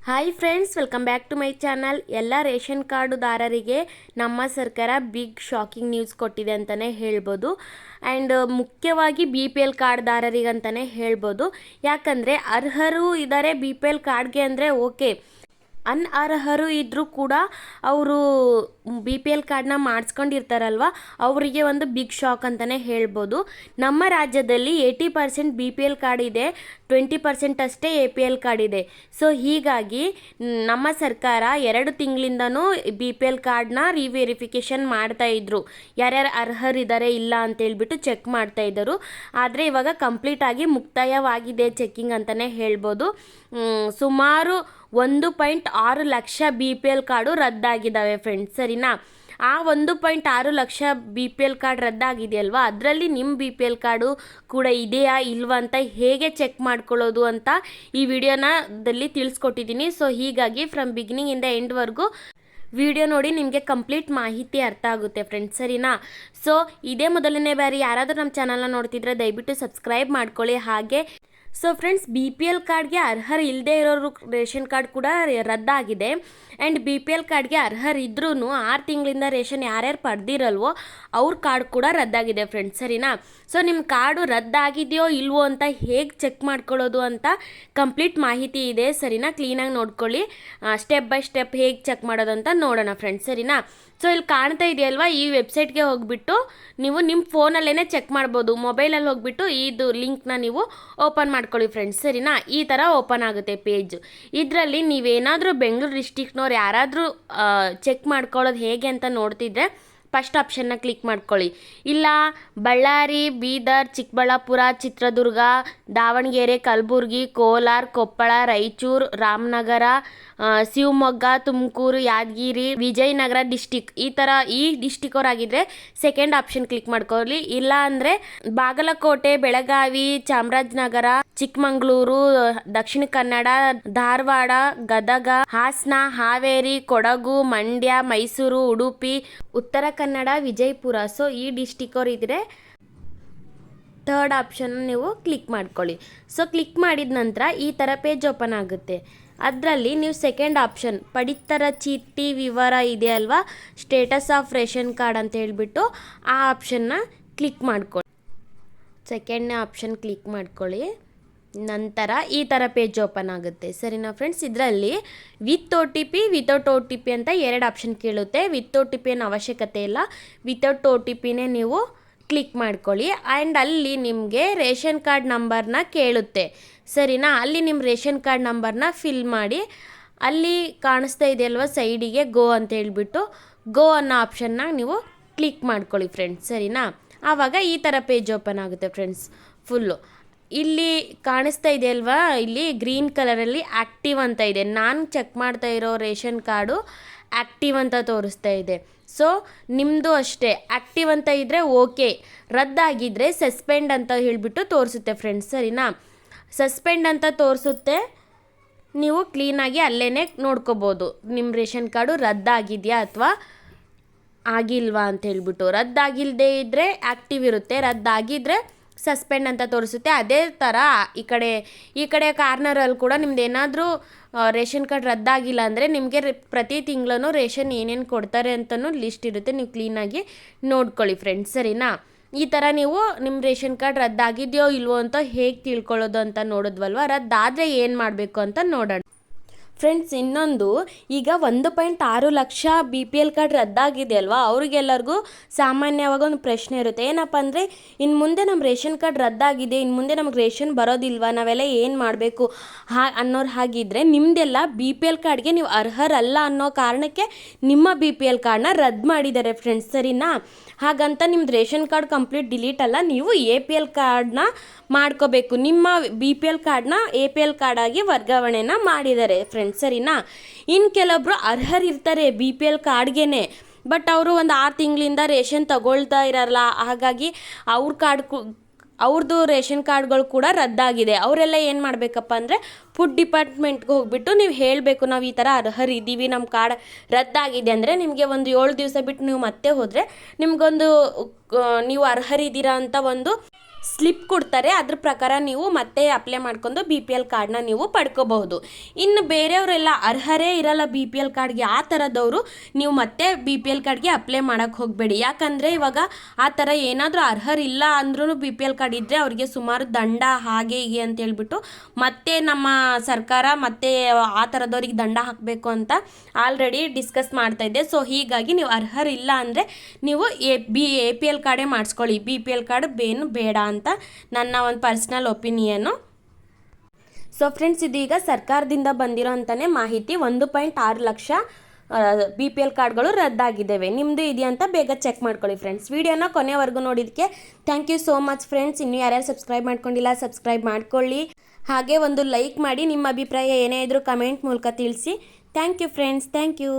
Hi friends welcome back to my channel ಎಲ್ಲ ration ಕಾರ್ಡುದಾರರಿಗೆ ನಮ್ಮ ಸರ್ಕಾರ ಬಿಗ್ ಶಾಕಿಂಗ್ ನ್ಯೂಸ್ ಕೊಟ್ಟಿದೆ ಅಂತಲೇ ಹೇಳ್ಬೋದು ಆ್ಯಂಡ್ ಮುಖ್ಯವಾಗಿ ಬಿ ಪಿ ಎಲ್ ಕಾರ್ಡ್ದಾರರಿಗಂತಲೇ ಹೇಳ್ಬೋದು ಯಾಕಂದರೆ ಅರ್ಹರು ಇದ್ದಾರೆ ಬಿ ಪಿ ಎಲ್ ಕಾರ್ಡ್ಗೆ ಅಂದರೆ ಓಕೆ ಅನರ್ಹರು ಇದ್ದರೂ ಕೂಡ ಅವರು ಬಿ ಪಿ ಎಲ್ ಕಾರ್ಡ್ನ ಮಾಡಿಸ್ಕೊಂಡಿರ್ತಾರಲ್ವ? ಅವರಿಗೆ ಒಂದು ಬಿಗ್ ಶಾಕ್ ಅಂತಲೇ ಹೇಳ್ಬೋದು. ನಮ್ಮ ರಾಜ್ಯದಲ್ಲಿ eighty percent B P L card ಇದೆ ಟ್ವೆಂಟಿ ಪರ್ಸೆಂಟ್ ಅಷ್ಟೇ ಎ ಪಿ ಎಲ್ ಕಾರ್ಡ್ ಇದೆ. ಸೊ ಹೀಗಾಗಿ ನಮ್ಮ ಸರ್ಕಾರ ಎರಡು ತಿಂಗಳಿಂದನೂ ಬಿ ಪಿ ಎಲ್ ಕಾರ್ಡ್ನ ರಿವೆರಿಫಿಕೇಷನ್ ಮಾಡ್ತಾ ಇದ್ರು. ಯಾರ್ಯಾರು ಅರ್ಹರಿದ್ದಾರೆ ಇಲ್ಲ ಅಂತ ಹೇಳ್ಬಿಟ್ಟು ಚೆಕ್ ಮಾಡ್ತಾ ಇದ್ದರು. ಆದರೆ ಇವಾಗ ಕಂಪ್ಲೀಟಾಗಿ ಮುಕ್ತಾಯವಾಗಿದೆ ಚೆಕ್ಕಿಂಗ್ ಅಂತಲೇ ಹೇಳ್ಬೋದು. ಸುಮಾರು ಒಂದು ಪಾಯಿಂಟ್ ಆರು lakh B P L card ರದ್ದಾಗಿದ್ದಾವೆ friends ಸರಿನಾ? ಆ ಒಂದು ಪಾಯಿಂಟ್ ಆರು lakh B P L card ರದ್ದಾಗಿದೆಯಲ್ವಾ? ಅದರಲ್ಲಿ ನಿಮ್ಮ ಬಿ ಪಿ ಎಲ್ ಕಾರ್ಡು ಕೂಡ ಇದೆಯಾ ಇಲ್ವಾ ಅಂತ ಹೇಗೆ ಚೆಕ್ ಮಾಡ್ಕೊಳ್ಳೋದು ಅಂತ ಈ ವಿಡಿಯೋನದಲ್ಲಿ ತಿಳಿಸ್ಕೊಟ್ಟಿದ್ದೀನಿ. ಸೊ ಹೀಗಾಗಿ ಫ್ರಮ್ ಬಿಗಿನಿಂಗಿಂದ ಎಂಡ್ವರೆಗೂ ವಿಡಿಯೋ ನೋಡಿ ನಿಮಗೆ ಕಂಪ್ಲೀಟ್ ಮಾಹಿತಿ ಅರ್ಥ ಆಗುತ್ತೆ ಫ್ರೆಂಡ್ಸ್ ಸರಿನಾ? ಸೊ ಇದೇ ಮೊದಲನೇ ಬಾರಿ ಯಾರಾದರೂ ನಮ್ಮ ಚಾನಲ್ನ ನೋಡ್ತಿದ್ರೆ ದಯವಿಟ್ಟು ಸಬ್ಸ್ಕ್ರೈಬ್ ಮಾಡ್ಕೊಳ್ಳಿ. ಹಾಗೆ so friends B P L ಕಾರ್ಡ್ಗೆ ಅರ್ಹರು ಇಲ್ಲದೆ ಇರೋರು ರೇಷನ್ ಕಾರ್ಡ್ ಕೂಡ ರದ್ದಾಗಿದೆ. ಆ್ಯಂಡ್ ಬಿ ಪಿ ಎಲ್ ಕಾರ್ಡ್ಗೆ ಅರ್ಹರಿದ್ರೂ ಆರು ತಿಂಗಳಿಂದ ರೇಷನ್ ಯಾರ್ಯಾರು ಪಡೆದಿರಲ್ವೋ ಅವ್ರ ಕಾರ್ಡ್ ಕೂಡ ರದ್ದಾಗಿದೆ ಫ್ರೆಂಡ್ಸ್ ಸರಿನಾ? ಸೊ ನಿಮ್ಮ ಕಾರ್ಡು ರದ್ದಾಗಿದೆಯೋ ಇಲ್ವೋ ಅಂತ ಹೇಗೆ ಚೆಕ್ ಮಾಡ್ಕೊಳ್ಳೋದು ಅಂತ ಕಂಪ್ಲೀಟ್ ಮಾಹಿತಿ ಇದೆ, ಸರಿನಾ? ಕ್ಲೀನಾಗಿ ನೋಡ್ಕೊಳ್ಳಿ. ಸ್ಟೆಪ್ ಬೈ ಸ್ಟೆಪ್ ಹೇಗೆ ಚೆಕ್ ಮಾಡೋದು ಅಂತ ನೋಡೋಣ ಫ್ರೆಂಡ್ಸ್ ಸರಿನಾ? ಸೊ ಇಲ್ಲಿ ಕಾಣ್ತಾ ಇದೆಯಲ್ವಾ ಈ ವೆಬ್ಸೈಟ್ಗೆ ಹೋಗಿಬಿಟ್ಟು ನೀವು ನಿಮ್ಮ ಫೋನಲ್ಲೇ ಚೆಕ್ ಮಾಡ್ಬೋದು. ಮೊಬೈಲಲ್ಲಿ ಹೋಗಿಬಿಟ್ಟು ಇದು ಲಿಂಕ್ನ ನೀವು ಓಪನ್ ಮಾಡ್ಕೊಳ್ಳಿ ಫ್ರೆಂಡ್ಸ್. ಸರಿನಾ? ಈ ಥರ ಓಪನ್ ಆಗುತ್ತೆ ಪೇಜ್. ಇದರಲ್ಲಿ ನೀವೇನಾದರೂ ಬೆಂಗಳೂರು ಡಿಸ್ಟಿಕ್ನವ್ರು ಯಾರಾದರೂ ಚೆಕ್ ಮಾಡ್ಕೊಳ್ಳೋದು ಹೇಗೆ ಅಂತ ನೋಡ್ತಿದ್ರೆ ಫಸ್ಟ್ ಆಪ್ಷನ್ನ ಕ್ಲಿಕ್ ಮಾಡ್ಕೊಳ್ಳಿ. ಇಲ್ಲ, ಬಳ್ಳಾರಿ, ಬೀದರ್, ಚಿಕ್ಕಬಳ್ಳಾಪುರ, ಚಿತ್ರದುರ್ಗ, ದಾವಣಗೆರೆ, ಕಲಬುರ್ಗಿ, ಕೋಲಾರ, ಕೊಪ್ಪಳ, ರಾಯಚೂರು, ರಾಮನಗರ ಶಿವಮೊಗ್ಗ, ತುಮಕೂರು, ಯಾದಗಿರಿ, ವಿಜಯನಗರ ಡಿಸ್ಟಿಕ್ ಈ ಥರ ಈ ಡಿಸ್ಟಿಕ್ ಅವರಾಗಿದ್ದರೆ ಸೆಕೆಂಡ್ ಆಪ್ಷನ್ ಕ್ಲಿಕ್ ಮಾಡ್ಕೊಳ್ಳಿ. ಇಲ್ಲ ಅಂದರೆ ಬಾಗಲಕೋಟೆ, ಬೆಳಗಾವಿ, ಚಾಮರಾಜನಗರ, ಚಿಕ್ಕಮಗಳೂರು, ದಕ್ಷಿಣ ಕನ್ನಡ, ಧಾರವಾಡ, ಗದಗ, ಹಾಸನ, ಹಾವೇರಿ, ಕೊಡಗು, ಮಂಡ್ಯ, ಮೈಸೂರು, ಉಡುಪಿ, ಉತ್ತರ ಕನ್ನಡ, ವಿಜಯಪುರ. ಸೊ ಈ ಡಿಸ್ಟಿಕ್ ಅವ್ರು ಇದ್ರೆ ಥರ್ಡ್ ಆಪ್ಷನ್ ನೀವು ಕ್ಲಿಕ್ ಮಾಡ್ಕೊಳ್ಳಿ. ಸೊ ಕ್ಲಿಕ್ ಮಾಡಿದ ನಂತರ ಈ ಥರ ಪೇಜ್ ಓಪನ್ ಆಗುತ್ತೆ. ಅದರಲ್ಲಿ ನೀವು ಸೆಕೆಂಡ್ ಆಪ್ಷನ್ ಪಡಿತರ, ಚೀಟಿ, ವಿವರ ಇದೆ ಅಲ್ವಾ? ಸ್ಟೇಟಸ್ ಆಫ್ ರೇಷನ್ ಕಾರ್ಡ್ ಅಂತ ಹೇಳಿಬಿಟ್ಟು ಆ ಆಪ್ಷನ್ನ ಕ್ಲಿಕ್ ಮಾಡ್ಕೊಳ್ಳಿ. ಸೆಕೆಂಡ್ನೇ ಆಪ್ಷನ್ ಕ್ಲಿಕ್ ಮಾಡ್ಕೊಳ್ಳಿ. ನಂತರ ಈ ಥರ ಪೇಜ್ ಓಪನ್ ಆಗುತ್ತೆ. ಸರಿನಾ ಫ್ರೆಂಡ್ಸ್ ಇದರಲ್ಲಿ with O T P without O T P ಅಂತ ಎರಡು ಆಪ್ಷನ್ ಕೇಳುತ್ತೆ. ವಿತ್ ಒ ಟಿ ಪಿ ಏನು ಅವಶ್ಯಕತೆ ಇಲ್ಲ. ವಿತೌಟ್ ಒ ಟಿ ಪಿನೇ ನೀವು ಕ್ಲಿಕ್ ಮಾಡ್ಕೊಳ್ಳಿ. ಆ್ಯಂಡ್ ಅಲ್ಲಿ ನಿಮಗೆ ರೇಷನ್ ಕಾರ್ಡ್ ನಂಬರ್ನ ಕೇಳುತ್ತೆ. ಸರಿನಾ? ಅಲ್ಲಿ ನಿಮ್ಮ ರೇಷನ್ ಕಾರ್ಡ್ ನಂಬರ್ನ ಫಿಲ್ ಮಾಡಿ. ಅಲ್ಲಿ ಕಾಣಿಸ್ತಾ ಇದೆಯಲ್ವ ಸೈಡಿಗೆ ಗೋ? ಅಂತ ಹೇಳ್ಬಿಟ್ಟು ಗೋ ಅನ್ನೋ ಆಪ್ಷನ್ನ ನೀವು ಕ್ಲಿಕ್ ಮಾಡ್ಕೊಳ್ಳಿ ಫ್ರೆಂಡ್ಸ್ ಸರಿನಾ? ಆವಾಗ ಈ ಥರ ಪೇಜ್ ಓಪನ್ ಆಗುತ್ತೆ ಫ್ರೆಂಡ್ಸ್ ಫುಲ್ಲು ಇಲ್ಲಿ ಕಾಣಿಸ್ತಾ ಇದೆ ಅಲ್ವಾ? ಇಲ್ಲಿ ಗ್ರೀನ್ ಕಲರಲ್ಲಿ ಆಕ್ಟಿವ್ ಅಂತ ಇದೆ. ನಾನು ಚೆಕ್ ಮಾಡ್ತಾ ಇರೋ ರೇಷನ್ ಕಾರ್ಡು ಆಕ್ಟಿವ್ ಅಂತ ತೋರಿಸ್ತಾ ಇದೆ. ಸೊ ನಿಮ್ಮದು ಅಷ್ಟೇ. ಆಕ್ಟಿವ್ ಅಂತ ಇದ್ದರೆ ಓಕೆ. ರದ್ದಾಗಿದ್ದರೆ ಸಸ್ಪೆಂಡ್ ಅಂತ ಹೇಳಿಬಿಟ್ಟು ತೋರಿಸುತ್ತೆ ಫ್ರೆಂಡ್ಸ್ ಸರಿನಾ? ಸಸ್ಪೆಂಡ್ ಅಂತ ತೋರಿಸುತ್ತೆ. ನೀವು ಕ್ಲೀನಾಗಿ ಅಲ್ಲೇ ನೋಡ್ಕೋಬೋದು. ನಿಮ್ಮ ರೇಷನ್ ಕಾರ್ಡು ರದ್ದಾಗಿದೆಯಾ ಅಥವಾ ಆಗಿಲ್ವಾ ಅಂತ ಹೇಳ್ಬಿಟ್ಟು. ರದ್ದಾಗಿಲ್ಲದೆ ಇದ್ದರೆ ಆ್ಯಕ್ಟಿವ್ ಇರುತ್ತೆ. ರದ್ದಾಗಿದ್ದರೆ ಸಸ್ಪೆಂಡ್ ಅಂತ ತೋರಿಸುತ್ತೆ. ಅದೇ ಥರ ಈ ಕಡೆ ಈ ಕಡೆ ಕಾರ್ನರಲ್ಲಿ ಕೂಡ ನಿಮ್ದು ಏನಾದರೂ ರೇಷನ್ ಕಾರ್ಡ್ ರದ್ದಾಗಿಲ್ಲ ಅಂದರೆ ನಿಮಗೆ ಪ್ರತಿ ತಿಂಗಳೂ ರೇಷನ್ ಏನೇನು ಕೊಡ್ತಾರೆ ಅಂತಲೂ ಲಿಸ್ಟ್ ಇರುತ್ತೆ. ನೀವು ಕ್ಲೀನಾಗಿ ನೋಡ್ಕೊಳ್ಳಿ ಫ್ರೆಂಡ್ಸ್, ಸರಿನಾ? ಈ ಥರ ನೀವು ನಿಮ್ಮ ರೇಷನ್ ಕಾರ್ಡ್ ರದ್ದಾಗಿದೆಯೋ ಇಲ್ವೋ ಅಂತ ಹೇಗೆ ತಿಳ್ಕೊಳ್ಳೋದು ಅಂತ ನೋಡಿದ್ವಲ್ವ? ರದ್ದಾದರೆ ಏನು ಮಾಡಬೇಕು ಅಂತ ನೋಡೋಣ. ಫ್ರೆಂಡ್ಸ್, ಇನ್ನೊಂದು, ಈಗ ಒಂದು ಪಾಯಿಂಟ್ ಆರು lakh B P L card ರದ್ದಾಗಿದೆ ಅಲ್ವಾ? ಅವ್ರಿಗೆಲ್ಲರಿಗೂ ಸಾಮಾನ್ಯವಾಗಿ ಒಂದು ಪ್ರಶ್ನೆ ಇರುತ್ತೆ. ಏನಪ್ಪ ಅಂದರೆ ಇನ್ನು ಮುಂದೆ ನಮ್ಮ ರೇಷನ್ ಕಾರ್ಡ್ ರದ್ದಾಗಿದೆ ಇನ್ನು ಮುಂದೆ ನಮಗೆ ರೇಷನ್ ಬರೋದಿಲ್ವಾ, ನಾವೆಲ್ಲ ಏನು ಮಾಡಬೇಕು? ಹಾ, ಅನ್ನೋರು ಹಾಗಿದ್ರೆ ನಿಮ್ಮದೆಲ್ಲ ಬಿ ಪಿ ಎಲ್ ಕಾರ್ಡ್ಗೆ ನೀವು ಅರ್ಹರಲ್ಲ ಅನ್ನೋ ಕಾರಣಕ್ಕೆ ನಿಮ್ಮ ಬಿ ಪಿ ಎಲ್ ಕಾರ್ಡ್ನ ರದ್ದು ಮಾಡಿದ್ದಾರೆ ಫ್ರೆಂಡ್ಸ್, ಸರಿನಾ? ಹಾಗಂತ ನಿಮ್ದು ರೇಷನ್ ಕಾರ್ಡ್ ಕಂಪ್ಲೀಟ್ ಡಿಲೀಟ್ ಅಲ್ಲ, ನೀವು ಎ ಪಿ ಎಲ್ ಕಾರ್ಡ್ನ ಮಾಡ್ಕೋಬೇಕು. ನಿಮ್ಮ ಬಿ ಪಿ ಎಲ್ ಕಾರ್ಡ್ನ ಎ ಪಿ ಎಲ್ ಕಾರ್ಡ್ ಆಗಿ ವರ್ಗಾವಣೆನ ಮಾಡಿದ್ದಾರೆ ಫ್ರೆಂಡ್ಸ್. ಸರಿನಾ? ಇನ್ನು ಕೆಲವೊಬ್ರು ಅರ್ಹರಿರ್ತಾರೆ ಬಿ ಪಿ ಎಲ್ ಕಾರ್ಡ್ಗೆನೆ. ಬಟ್ ಅವರು ಒಂದು ಆರು ತಿಂಗಳಿಂದ ರೇಷನ್ ತಗೊಳ್ತಾ ಇರಲ್ಲ. ಹಾಗಾಗಿ ಅವ್ರ ಕಾರ್ಡ್ ಕು ಅವ್ರದ್ದು ರೇಷನ್ ಕಾರ್ಡ್ಗಳು ಕೂಡ ರದ್ದಾಗಿದೆ. ಅವರೆಲ್ಲ ಏನು ಮಾಡಬೇಕಪ್ಪ ಅಂದರೆ ಫುಡ್ ಡಿಪಾರ್ಟ್ಮೆಂಟ್ಗೆ ಹೋಗ್ಬಿಟ್ಟು ನೀವು ಹೇಳಬೇಕು, ನಾವು ಈ ಥರ ಅರ್ಹರಿದ್ದೀವಿ ನಮ್ಮ ಕಾರ್ಡ್ ರದ್ದಾಗಿದೆ ಅಂದರೆ ನಿಮಗೆ ಒಂದು ಏಳು ದಿವಸ ಬಿಟ್ಟು ನೀವು ಮತ್ತೆ ಹೋದರೆ ನಿಮಗೊಂದು ನೀವು ಅರ್ಹರಿದ್ದೀರಾ ಅಂತ ಒಂದು ಸ್ಲಿಪ್ ಕೊಡ್ತಾರೆ. ಅದ್ರ ಪ್ರಕಾರ ನೀವು ಮತ್ತೆ ಅಪ್ಲೈ ಮಾಡ್ಕೊಂಡು ಬಿ ಪಿ ಎಲ್ ಕಾರ್ಡ್ನ ನೀವು ಪಡ್ಕೋಬಹುದು. ಇನ್ನು ಬೇರೆಯವರೆಲ್ಲ ಅರ್ಹರೇ ಇರಲ್ಲ ಬಿ ಪಿ ಎಲ್ ಕಾರ್ಡ್ಗೆ ಆ ಥರದವರು ನೀವು ಮತ್ತೆ ಬಿ ಪಿ ಎಲ್ ಕಾರ್ಡ್ಗೆ ಅಪ್ಲೈ ಮಾಡೋಕ್ಕೆ ಹೋಗಬೇಡಿ. ಯಾಕಂದರೆ ಇವಾಗ ಆ ಥರ ಏನಾದರೂ ಅರ್ಹರಿಲ್ಲ ಅಂದ್ರೂ ಬಿ ಪಿ ಎಲ್ ಕಾರ್ಡ್ ಇದ್ದರೆ ಅವರಿಗೆ ಸುಮಾರು ದಂಡ ಹಾಗೆ ಹೀಗೆ ಅಂತ ಹೇಳ್ಬಿಟ್ಟು ಮತ್ತೆ ನಮ್ಮ ಸರ್ಕಾರ ಮತ್ತೆ ಆ ಥರದವ್ರಿಗೆ ದಂಡ ಹಾಕಬೇಕು ಅಂತ ಆಲ್ರೆಡಿ ಡಿಸ್ಕಸ್ ಮಾಡ್ತಾ ಇದ್ದೆ ಸೊ ಹೀಗಾಗಿ ನೀವು ಅರ್ಹರಿಲ್ಲ ಅಂದರೆ ನೀವು A, B, A P L ಕಾರ್ಡೇ ಮಾಡಿಸ್ಕೊಳ್ಳಿ. ಬಿ ಪಿ ಎಲ್ ಕಾರ್ಡ್ ಬೇನು ಬೇಡ ಅಂತ ನನ್ನ ಒಂದು ಪರ್ಸ್ನಲ್ ಒಪಿನಿಯನ್ನು ಸೊ ಫ್ರೆಂಡ್ಸ್ ಇದೀಗ ಸರ್ಕಾರದಿಂದ ಬಂದಿರೋ ಅಂತಲೇ ಮಾಹಿತಿ ಒಂದು ಪಾಯಿಂಟ್ ಆರು ಲಕ್ಷ ಬಿ ಪಿ ಎಲ್ ಕಾರ್ಡ್ಗಳು ರದ್ದಾಗಿದ್ದಾವೆ. ನಿಮ್ಮದು ಇದೆಯಾ ಅಂತ ಬೇಗ ಚೆಕ್ ಮಾಡ್ಕೊಳ್ಳಿ ಫ್ರೆಂಡ್ಸ್ ವಿಡಿಯೋನ ಕೊನೆವರೆಗೂ ನೋಡಿದ್ದಕ್ಕೆ thank you so much friends ಇನ್ನೂ ಯಾರ್ಯಾರು ಸಬ್ಸ್ಕ್ರೈಬ್ ಮಾಡ್ಕೊಂಡಿಲ್ಲ ಸಬ್ಸ್ಕ್ರೈಬ್ ಮಾಡ್ಕೊಳ್ಳಿ. ಹಾಗೆ ಒಂದು ಲೈಕ್ ಮಾಡಿ ನಿಮ್ಮ ಅಭಿಪ್ರಾಯ ಏನೇ ಇದ್ರೂ ಕಮೆಂಟ್ ಮೂಲಕ ತಿಳಿಸಿ. Thank you friends thank you